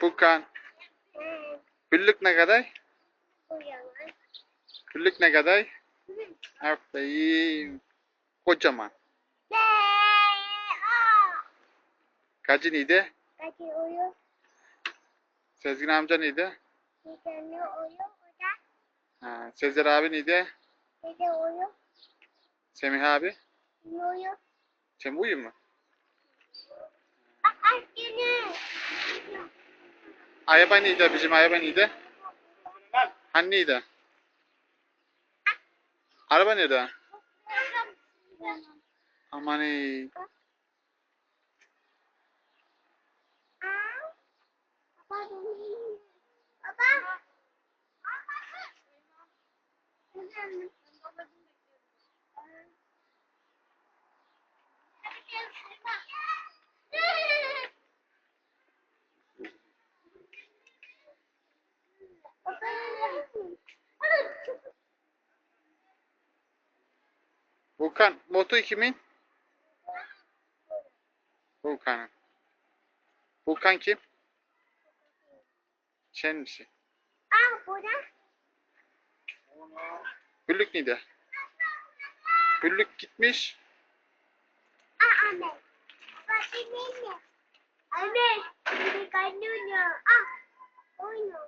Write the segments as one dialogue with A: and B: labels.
A: Furkan. Güllük ne kadar? Güllük ne kadar? Aferin. Kocaman. Kaçı neydi? Sezgin amca neydi? Ha, Sezer abi neydi? Semih abi? Semih uyuyor mu? Araba neydi bizim araba neydi? Hani? Araba nerede? Aman ey. Volkan, motor kimin? Volkan'ın. Volkan kim? Sen misin? Güllük neydi? Güllük gitmiş.
B: Anne, ini kandungnya. Ah, oh no.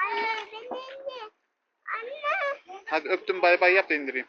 B: Anne, anne, anne.
A: Hadi öptüm bay bay yap da indireyim.